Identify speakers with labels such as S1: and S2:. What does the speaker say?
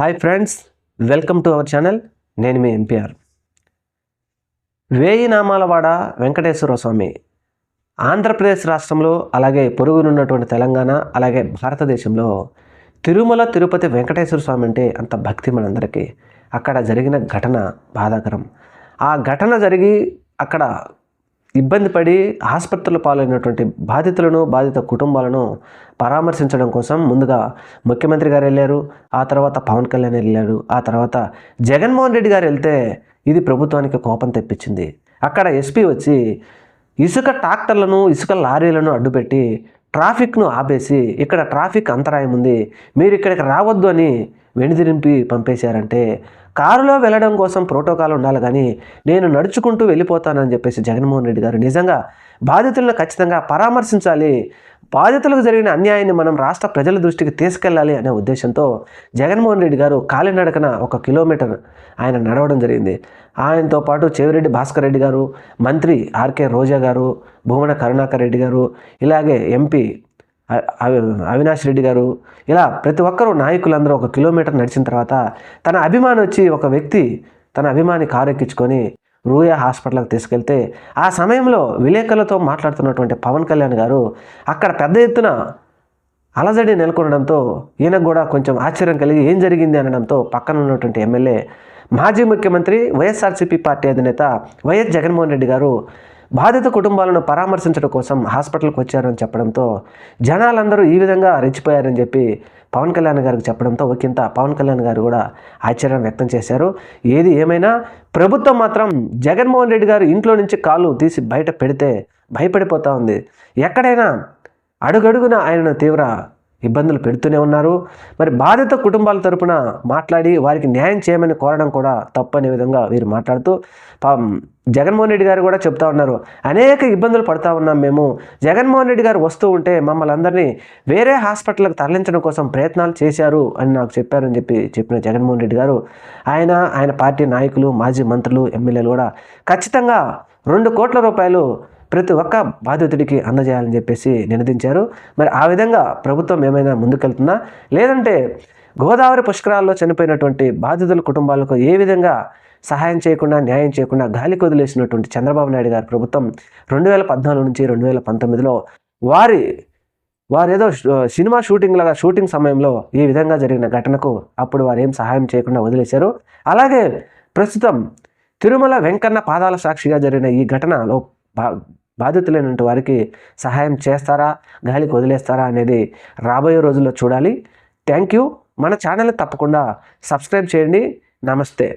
S1: Hi friends welcome to our channel. నేను మీ MPR వేయి నామాలవాడ వెంకటేశ్వర స్వామి. ఆంధ్రప్రదేశ్ రాష్ట్రంలో అలాగే పొరుగునున్నటువంటి తెలంగాణ అలాగే భారతదేశంలో తిరుమల తిరుపతి వెంకటేశ్వర స్వామి అంటే అంత భక్తి మనందరికీ. అక్కడ జరిగిన ఘటన బాధాకరం. ఆ ఘటన జరిగి అక్కడ ఇబ్బంది పడి ఆసుపత్రుల పాలైనటువంటి బాధితులను బాధిత కుటుంబాలను పరామర్శించడం కోసం ముందుగా ముఖ్యమంత్రి గారు వెళ్ళారు ఆ తర్వాత పవన్ కళ్యాణ్ వెళ్ళారు ఆ తర్వాత జగన్మోహన్ రెడ్డి గారు వెళ్తే ఇది ప్రభుత్వానికి కోపం తెప్పించింది. అక్కడ ఎస్పీ వచ్చి ఇసుక ట్రాక్టర్లను ఇసుక లారీలను అడ్డుపెట్టి ట్రాఫిక్ను ఆపేసి ఇక్కడ ట్రాఫిక్ అంతరాయం ఉంది మీరు ఇక్కడికి రావద్దు అని వెనుదిరింపి పంపేశారంటే కారులో వెళ్ళడం కోసం ప్రోటోకాల్ ఉండాలి కానీ నేను నడుచుకుంటూ వెళ్ళిపోతానని చెప్పేసి జగన్మోహన్ రెడ్డి గారు నిజంగా బాధితులను ఖచ్చితంగా పరామర్శించాలి బాధితులకు జరిగిన అన్యాయాన్ని మనం రాష్ట్ర ప్రజల దృష్టికి తీసుకెళ్ళాలి అనే ఉద్దేశంతో జగన్మోహన్ రెడ్డి గారు కాలినడకన ఒక కిలోమీటర్ ఆయన నడవడం జరిగింది. ఆయనతో పాటు చెవిరెడ్డి భాస్కర్ రెడ్డి గారు మంత్రి ఆర్కే రోజా గారు భూమన కరుణాకర్ రెడ్డి గారు ఇలాగే ఎంపీ అవి- అవినాష్ రెడ్డి గారు ఇలా ప్రతి ఒక్కరూ నాయకులందరూ ఒక కిలోమీటర్ నడిచిన తర్వాత తన అభిమాని వచ్చి ఒక వ్యక్తి తన అభిమాని కారు ఎక్కించుకొని రూయా హాస్పిటల్కి తీసుకెళ్తే ఆ సమయంలో విలేకరులతో మాట్లాడుతున్నటువంటి పవన్ కళ్యాణ్ గారు అక్కడ పెద్ద ఎత్తున అలజడి నెలకొనడంతో ఈయనకు కూడా కొంచెం ఆశ్చర్యం కలిగి ఏం జరిగింది అనడంతో పక్కన ఉన్నటువంటి ఎమ్మెల్యే మాజీ ముఖ్యమంత్రి వైఎస్ఆర్సీపీ పార్టీ అధినేత వైఎస్ జగన్మోహన్ రెడ్డి గారు బాధిత కుటుంబాలను పరామర్శించడం కోసం హాస్పిటల్కి వచ్చారని చెప్పడంతో జనాలందరూ ఈ విధంగా రెచ్చిపోయారని చెప్పి పవన్ కళ్యాణ్ గారికి చెప్పడంతో ఒకంత పవన్ కళ్యాణ్ గారు కూడా ఆశ్చర్యం వ్యక్తం చేశారు. ఏది ఏమైనా ప్రభుత్వం మాత్రం జగన్మోహన్ రెడ్డి గారు ఇంట్లో నుంచి కాలు తీసి బయట పెడితే భయపడిపోతూ ఉంది. ఎక్కడైనా అడుగడుగున ఆయనను తీవ్ర ఇబ్బందులు పెడుతూనే ఉన్నారు. మరి బాధిత కుటుంబాల తరపున మాట్లాడి వారికి న్యాయం చేయమని కోరడం కూడా తప్పనే విధంగా వీరు మాట్లాడుతూ పాపం జగన్మోహన్ రెడ్డి గారు కూడా చెప్తా ఉన్నారు. అనేక ఇబ్బందులు పడుతూ ఉన్నాం మేము. జగన్మోహన్ రెడ్డి గారు వస్తూ ఉంటే మమ్మల్ని అందరినీ వేరే హాస్పిటల్కి తరలించడం కోసం ప్రయత్నాలు చేశారు అని నాకు చెప్పారని చెప్పి చెప్పిన జగన్మోహన్ రెడ్డి గారు. ఆయన ఆయన పార్టీ నాయకులు మాజీ మంత్రులు ఎమ్మెల్యేలు కూడా ఖచ్చితంగా రెండు కోట్ల రూపాయలు ప్రతి ఒక్క బాధితుడికి అందజేయాలని చెప్పేసి నినదించారు. మరి ఆ విధంగా ప్రభుత్వం ఏమైనా ముందుకెళ్తుందా? లేదంటే గోదావరి పుష్కరాల్లో చనిపోయినటువంటి బాధితుల కుటుంబాలకు ఏ విధంగా సహాయం చేయకుండా న్యాయం చేయకుండా గాలికి వదిలేసినటువంటి చంద్రబాబు నాయుడు గారి ప్రభుత్వం రెండు వేల పద్నాలుగు నుంచి రెండు వేల పంతొమ్మిదిలో వారి వారేదో సినిమా షూటింగ్ లాగా షూటింగ్ సమయంలో ఈ విధంగా జరిగిన ఘటనకు అప్పుడు వారు ఏం సహాయం చేయకుండా వదిలేశారు. అలాగే ప్రస్తుతం తిరుమల వెంకన్న పాదాల సాక్షిగా జరిగిన ఈ ఘటనలో బాధితులైనటువంటి వారికి సహాయం చేస్తారా? గాలికి వదిలేస్తారా? అనేది రాబోయే రోజుల్లో చూడాలి. Thank you. మన ఛానల్ని తప్పకుండా సబ్స్క్రైబ్ చేయండి. నమస్తే.